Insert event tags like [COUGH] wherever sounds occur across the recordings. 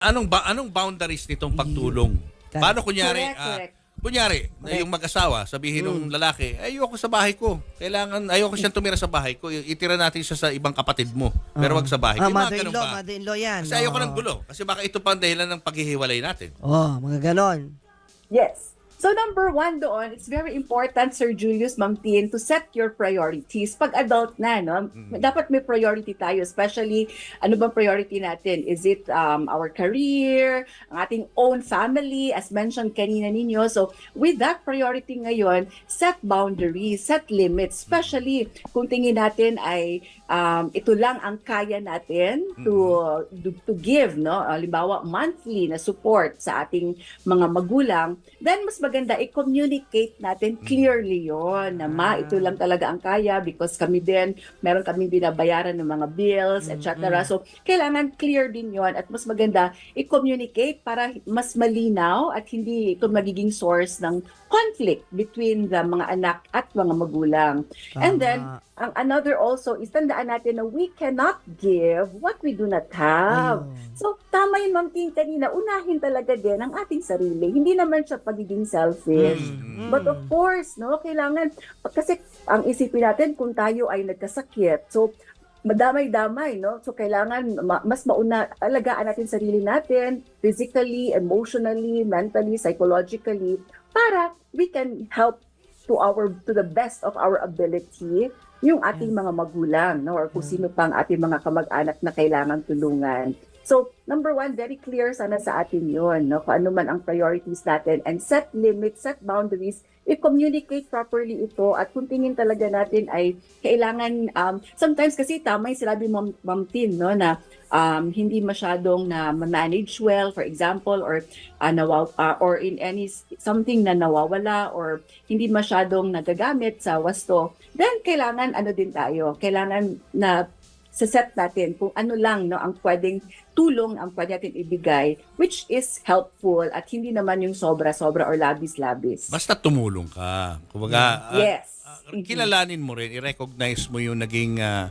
anong ba anong boundaries nitong pagtulong? Correct. Paano kunyari Correct, ah, correct. kunyari yung mag-asawa sabihin ng lalaki, "Ay, ayoko sa bahay ko. Kailangan ayoko siyang tumira sa bahay ko. Itira natin siya sa ibang kapatid mo. Pero wag sa bahay. Ah, mga ganun mother-in-law, ba? mother-in-law yan. Kasi ayoko Oo. ng gulo. Kasi baka ito pa ang dahilan ng paghihiwalay natin. Oh, mga ganon. Yes. So number one doon, it's very important, Sir Julius, Ma'am Tin, to set your priorities. Pag adult na, no? Dapat may priority tayo, especially ano bang priority natin? Is it um, our career, ang ating own family, as mentioned kanina ninyo. So with that priority ngayon, set boundaries, set limits, especially kung tingin natin ay um, ito lang ang kaya natin to to, to give, no? Halimbawa, monthly na support sa ating mga magulang, then mas maganda i-communicate natin clearly yon na ma, ito lang talaga ang kaya because kami din, meron kaming binabayaran ng mga bills, etc. So, kailangan clear din yon at mas maganda i-communicate para mas malinaw at hindi ito magiging source ng conflict between the mga anak at mga magulang. And then, Tama. Ang another also is tandaan natin na we cannot give what we do not have. Ayun. So, tama yun, Ma'am Ting, kanina. Unahin talaga din ang ating sarili. Hindi naman siya pagiging selfish. Mm. But of course, no, kailangan, kasi ang isipin natin kung tayo ay nagkasakit, so, madamay-damay, no? So, kailangan ma- mas mauna, alagaan natin sarili natin, physically, emotionally, mentally, psychologically, para we can help to our to the best of our ability yung ating mga magulang no or kung sino pang ating mga kamag-anak na kailangan tulungan. So, number one, very clear sana sa atin yun, no? kung ano man ang priorities natin and set limits, set boundaries, i-communicate properly ito at kung tingin talaga natin ay kailangan, um, sometimes kasi tama yung sinabi Ma'am, Ma'am Tin, no, na um, hindi masyadong na manage well, for example, or uh, nawaw, uh, or in any something na nawawala or hindi masyadong nagagamit sa wasto, then kailangan ano din tayo, kailangan na set natin kung ano lang no ang pwedeng tulong ang pwede natin ibigay which is helpful at hindi naman yung sobra-sobra or labis-labis. Basta tumulong ka. Kumbaga, yes. ah, Mhm. kilalanin mo rin, i-recognize mo yung naging ah,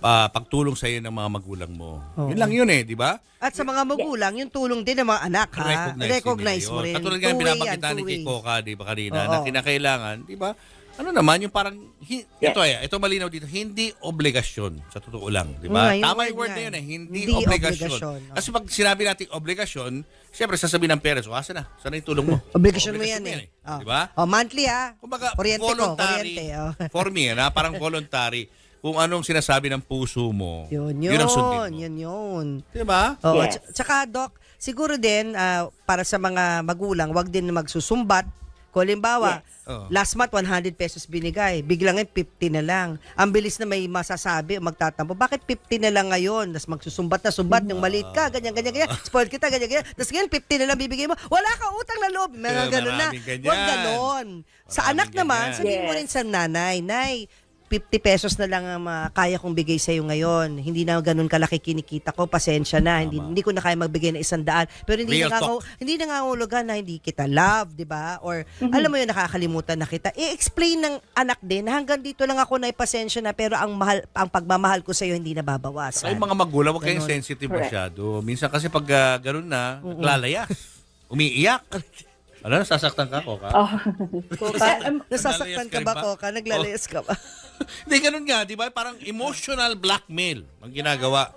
ah, pagtulong sa iyo ng mga magulang mo. Oo. Yun lang yun eh, di ba? At sa mga magulang, yung tulong din ng mga anak, ha? Recognize, Recognize din mo rin. Katulad nga yan, ni two-way. Kiko ka, di ba kanina, Oo. na kinakailangan, di ba? Ano naman, yung parang, hi- Yes. ito eh, ito malinaw dito, hindi obligasyon, sa totoo lang, di Mm, ba? yung Tama word yung word na nga. yun eh, hindi, Hindi obligasyon. obligasyon, oh. Kasi pag sinabi natin obligasyon, siyempre sasabihin ng parents, oh, asa na? Saan na yung tulong mo? [LAUGHS] Obligasyon mo yan eh. Di ba? Oh, monthly ha. Kumbaga, Kuryente ko, voluntary, kuryente. Oh. for me, na parang [LAUGHS] voluntary, kung anong sinasabi ng puso mo, Yun, yun. ang sundin mo. Yun, yun. Di ba? Oo, Yes. tsa- Tsaka, Doc, siguro din, ah, para sa mga magulang, wag din magsusumbat. Kung halimbawa, Yes. Last month, 100 pesos binigay. Biglang ngayon, 50 na lang. Ang bilis na may masasabi, magtatampo. Bakit 50 na lang ngayon? Tapos magsusumbat na sumbat, yung maliit ka, ganyan, ganyan, ganyan. Spoil kita, ganyan, ganyan. Tapos ngayon, 50 na lang bibigay mo. Wala ka utang na loob. Mga ganun na. Huwag ganon. Sa anak naman, ganyan. sabihin mo Yes. rin sa nanay, Nay, 50 pesos na lang ang mga kaya kong bigay sa iyo ngayon. Hindi na ganun kalaki kinikita ko. Pasensya na. Hindi, Tama. hindi ko na kaya magbigay ng isang daan. Pero hindi Real na talk. hindi nangangulugan na hindi kita love, 'di ba? Or alam mo 'yun nakakalimutan na kita. I-explain ng anak din na hanggang dito lang ako na pasensya na pero ang mahal ang pagmamahal ko sa iyo hindi na Saka babawasan. yung mga magulang, huwag kayong sensitive Correct. masyado. Minsan kasi pag ah, ganun na, naglalayas. Umiiyak. Ano, nasasaktan ka ko ka? Oh. [LAUGHS] Koka, Um, [LAUGHS] nasasaktan ka ba, Koka? Naglalayas ka ba? Hindi, ganun nga, di ba? Parang emotional blackmail ang ginagawa